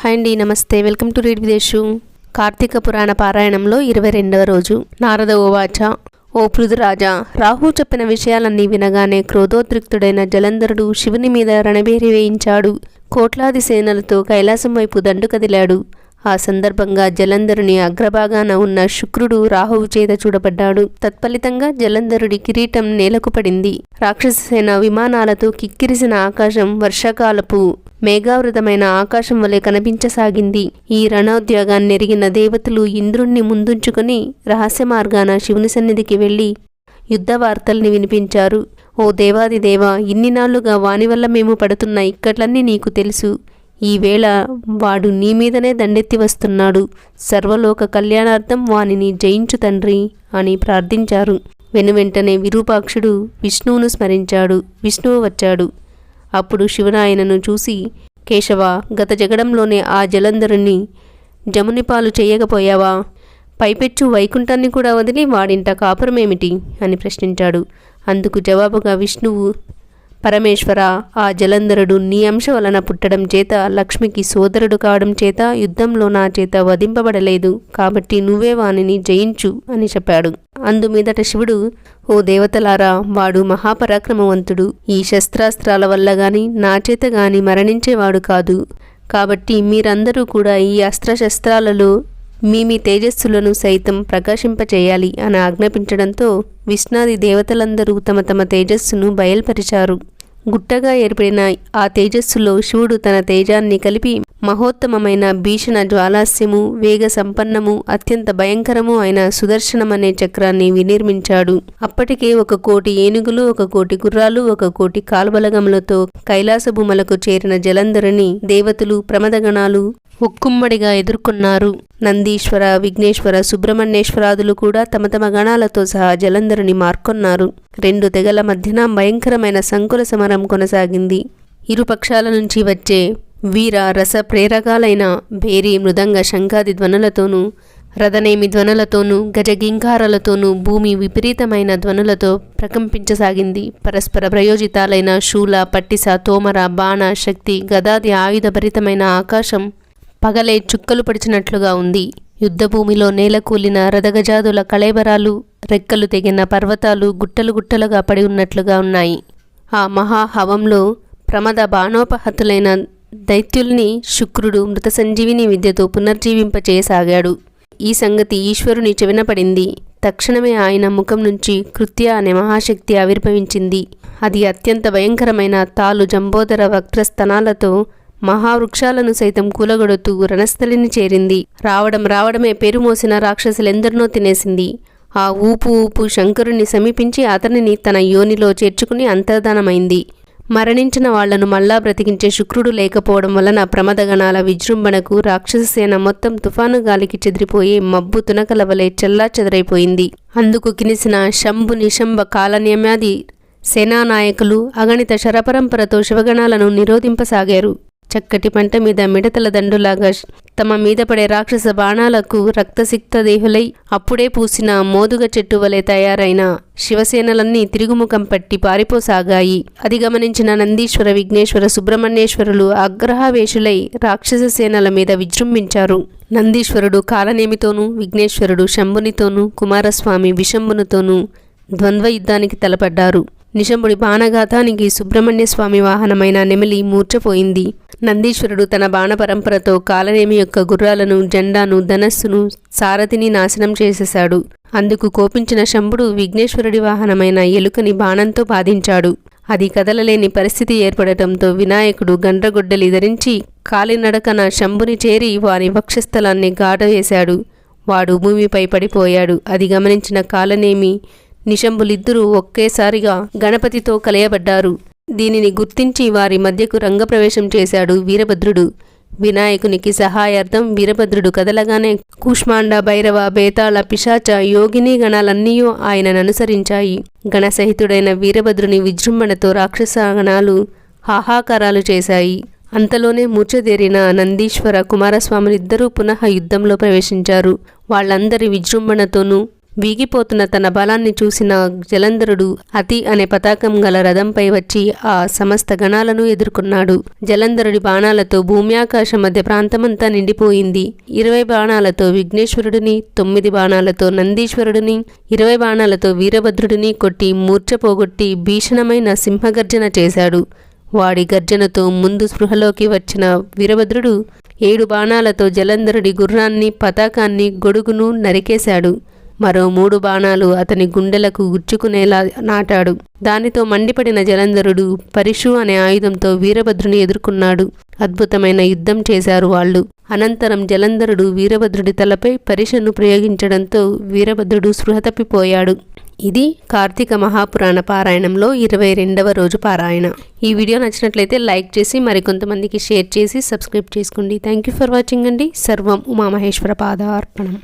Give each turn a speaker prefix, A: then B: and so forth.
A: Hi అండి నమస్తే. Welcome to read విదేశు. కార్తీక పురాణ పారాయణంలో ఇరవై రెండవ రోజు నారద ఓవాచ ఓ పృథురాజా రాహు చెప్పిన విషయాలన్నీ వినగానే క్రోధోద్రిక్తుడైన జలంధరుడు శివుని మీద రణబేరి వేయించాడు. కోట్లాది సేనలతో కైలాసం వైపు దండు కదిలాడు. ఆ సందర్భంగా జలంధరుని అగ్రభాగాన ఉన్న శుక్రుడు రాహువు చేత చూడబడ్డాడు. తత్ఫలితంగా జలంధరుడి కిరీటం నేలకు పడింది. రాక్షస సేన విమానాలతో కిక్కిరిసిన ఆకాశం వర్షాకాలపు మేఘావృతమైన ఆకాశం వలె కనిపించసాగింది. ఈ రణోద్యోగాన్ని ఎరిగిన దేవతలు ఇంద్రుణ్ణి ముందుంచుకొని రహస్య మార్గాన శివుని సన్నిధికి వెళ్ళి యుద్ధ వార్తల్ని వినిపించారు. ఓ దేవాదిదేవ ఇన్ని నాళ్ళుగా వాని వల్ల మేము పడుతున్న ఇక్కట్లన్నీ నీకు తెలుసు. ఈవేళ వాడు నీ మీదనే దండెత్తి వస్తున్నాడు. సర్వలోక కళ్యాణార్థం వానిని జయించు తండ్రి అని ప్రార్థించారు. వెనువెంటనే విరూపాక్షుడు విష్ణువును స్మరించాడు. విష్ణువు వచ్చాడు. అప్పుడు శివనాయనను చూసి కేశవ గత జగడంలోనే ఆ జలంధరుణ్ణి జమునిపాలు చేయకపోయావా? పైపెచ్చు వైకుంఠాన్ని కూడా వదిలి వాడింట కాపురమేమిటి? అని ప్రశ్నించాడు. అందుకు జవాబుగా విష్ణువు పరమేశ్వర ఆ జలంధరుడు నీ అంశ వలన పుట్టడం చేత లక్ష్మికి సోదరుడు కావడం చేత యుద్ధంలో నా చేత వధింపబడలేదు. కాబట్టి నువ్వే వానిని జయించు అని చెప్పాడు. అందుమీదట శివుడు ఓ దేవతలారా వాడు మహాపరాక్రమవంతుడు. ఈ శస్త్రాస్త్రాల వల్ల గాని నా చేత గాని మరణించేవాడు కాదు. కాబట్టి మీరందరూ కూడా ఈ అస్త్రశస్త్రాలలో మీ మీ తేజస్సులను సైతం ప్రకాశింపచేయాలి అని ఆజ్ఞాపించడంతో విష్ణాది దేవతలందరూ తమ తమ తేజస్సును బయల్పరిచారు. గుట్టగా ఏర్పడిన ఆ తేజస్సులో శివుడు తన తేజాన్ని కలిపి మహోత్తమమైన భీషణ జ్వాలాస్యము వేగ సంపన్నము అత్యంత భయంకరము అయిన సుదర్శనమనే చక్రాన్ని వినిర్మించాడు. అప్పటికే ఒక కోటి ఏనుగులు ఒక కోటి గుర్రాలు ఒక కోటి కాల్బలగములతో కైలాసభూమలకు చేరిన జలంధరుని దేవతలు ప్రమదగణాలు ఒక్కుమ్మడిగా ఎదుర్కొన్నారు. నందీశ్వర విఘ్నేశ్వర సుబ్రహ్మణ్యేశ్వరాదులు కూడా తమ తమ గణాలతో సహా జలంధరుని మార్కొన్నారు. రెండు తెగల మధ్యన భయంకరమైన సంకుల సమరం కొనసాగింది. ఇరు పక్షాల నుంచి వచ్చే వీర రస ప్రేరకాలైన భేరి మృదంగ శంఖాది ధ్వనులతోనూ రథనేమి ధ్వనులతోనూ గజగింకారలతోనూ భూమి విపరీతమైన ధ్వనులతో ప్రకంపించసాగింది. పరస్పర ప్రయోజితాలైన శూల పట్టిస తోమర బాణ శక్తి గదాది ఆయుధభరితమైన ఆకాశం పగలే చుక్కలు పడిచినట్లుగా ఉంది. యుద్ధభూమిలో నేలకూలిన రథగజాదుల కళేబరాలు రెక్కలు తెగిన పర్వతాలు గుట్టలు గుట్టలుగా పడి ఉన్నట్లుగా ఉన్నాయి. ఆ మహాహవంలో ప్రమద బాణోపహతులైన దైత్యుల్ని శుక్రుడు మృత సంజీవిని విద్యతో పునర్జీవింపచేయసాగాడు. ఈ సంగతి ఈశ్వరుని చెవినపడింది తక్షణమే ఆయన ముఖం నుంచి కృత్య అనే మహాశక్తి ఆవిర్భవించింది. అది అత్యంత భయంకరమైన తాలు జంబోదర వక్రస్తనాలతో మహావృక్షాలను సైతం కూలగొడుతూ రణస్థలిని చేరింది. రావడం రావడమే పేరుమోసిన రాక్షసులెందరినో తినేసింది. ఆ ఊపు ఊపు శంకరుణ్ణి సమీపించి అతనిని తన యోనిలో చేర్చుకుని అంతర్ధానమైంది. మరణించిన వాళ్ళను మళ్ళా బ్రతికించే శుక్రుడు లేకపోవడం వలన ప్రమదగణాల విజృంభణకు రాక్షససేన మొత్తం తుఫాను గాలికి చెదిరిపోయి మబ్బు తునకల వలె చెల్లా చెదరైపోయింది. అందుకు కినిసిన శంభు నిశంభ కాలనియమాది సేనానాయకులు అగణిత శరపరంపరతో శివగణాలను నిరోధింపసాగారు. చక్కటి పంట మీద మిడతల దండులాగా తమ మీద పడే రాక్షస బాణాలకు రక్తసిక్త దేహులై అప్పుడే పూసిన మోదుగ చెట్టు వలె తయారైన శివసేనలన్నీ తిరుగుముఖం పట్టి పారిపోసాగాయి. అది గమనించిన నందీశ్వర విఘ్నేశ్వర సుబ్రహ్మణ్యేశ్వరులు ఆగ్రహావేశులై రాక్షస సేనల మీద విజృంభించారు. నందీశ్వరుడు కాలనేమితోనూ విఘ్నేశ్వరుడు శంభునితోనూ కుమారస్వామి విషంభునితోనూ ద్వంద్వ యుద్ధానికి తలపడ్డారు. నిశంబుడి బాణగాథానికి సుబ్రహ్మణ్య స్వామి వాహనమైన నెమిలి మూర్చపోయింది. నందీశ్వరుడు తన బాణపరంపరతో కాలనేమి యొక్క గుర్రాలను జెండాను ధనస్సును సారథిని నాశనం చేసేశాడు. అందుకు కోపించిన శంభుడు విఘ్నేశ్వరుడి వాహనమైన ఎలుకని బాణంతో బాధించాడు. అది కదలలేని పరిస్థితి ఏర్పడటంతో వినాయకుడు గండ్రగొడ్డలి ధరించి కాలినడకన శంభుని చేరి వారి వక్షస్థలాన్ని గాటవేశాడు వాడు భూమిపై పడిపోయాడు. అది గమనించిన కాలనేమి నిశంబులిద్దరూ ఒకేసారిగా గణపతితో కలయబడ్డారు. దీనిని గుర్తించి వారి మధ్యకు రంగప్రవేశం చేశాడు వీరభద్రుడు. వినాయకునికి సహాయార్థం వీరభద్రుడు కదలగానే కూష్మాండ భైరవ బేతాళ పిశాచ యోగిని గణాలన్నీయూ ఆయనను అనుసరించాయి. గణసహితుడైన వీరభద్రుని విజృంభణతో రాక్షస గణాలు హాహాకారాలు చేశాయి. అంతలోనే మూర్చదేరిన నందీశ్వర కుమారస్వాములిద్దరూ పునః యుద్ధంలో ప్రవేశించారు. వాళ్ళందరి విజృంభణతోనూ వీగిపోతున్న తన బలాన్ని చూసిన జలంధరుడు అతి అనే పతాకం గల రథంపై వచ్చి ఆ సమస్త గణాలను ఎదుర్కొన్నాడు. జలంధరుడి బాణాలతో భూమ్యాకాశం మధ్య ప్రాంతమంతా నిండిపోయింది. ఇరవై బాణాలతో విఘ్నేశ్వరుడిని తొమ్మిది బాణాలతో నందీశ్వరుడిని ఇరవై బాణాలతో వీరభద్రుడిని కొట్టి మూర్చపోగొట్టి భీషణమైన సింహగర్జన చేశాడు. వాడి గర్జనతో ముందు స్పృహలోకి వచ్చిన వీరభద్రుడు ఏడు బాణాలతో జలంధరుడి గుర్రాన్ని పతాకాన్ని గొడుగును నరికేశాడు. మరో మూడు బాణాలు అతని గుండెలకు గుచ్చుకునేలా నాటాడు. దానితో మండిపడిన జలంధరుడు పరిషు అనే ఆయుధంతో వీరభద్రుని ఎదుర్కొన్నాడు. అద్భుతమైన యుద్ధం చేశారు వాళ్ళు. అనంతరం జలంధరుడు వీరభద్రుడి తలపై పరిషను ప్రయోగించడంతో వీరభద్రుడు స్పృహ తప్పిపోయాడు. ఇది కార్తీక మహాపురాణ పారాయణంలో ఇరవై రెండవ రోజు పారాయణ. ఈ వీడియో నచ్చినట్లయితే లైక్ చేసి మరికొంతమందికి షేర్ చేసి సబ్స్క్రైబ్ చేసుకోండి. థ్యాంక్ యూ ఫర్ వాచింగ్ అండి. సర్వం ఉమామహేశ్వర పాదార్పణం.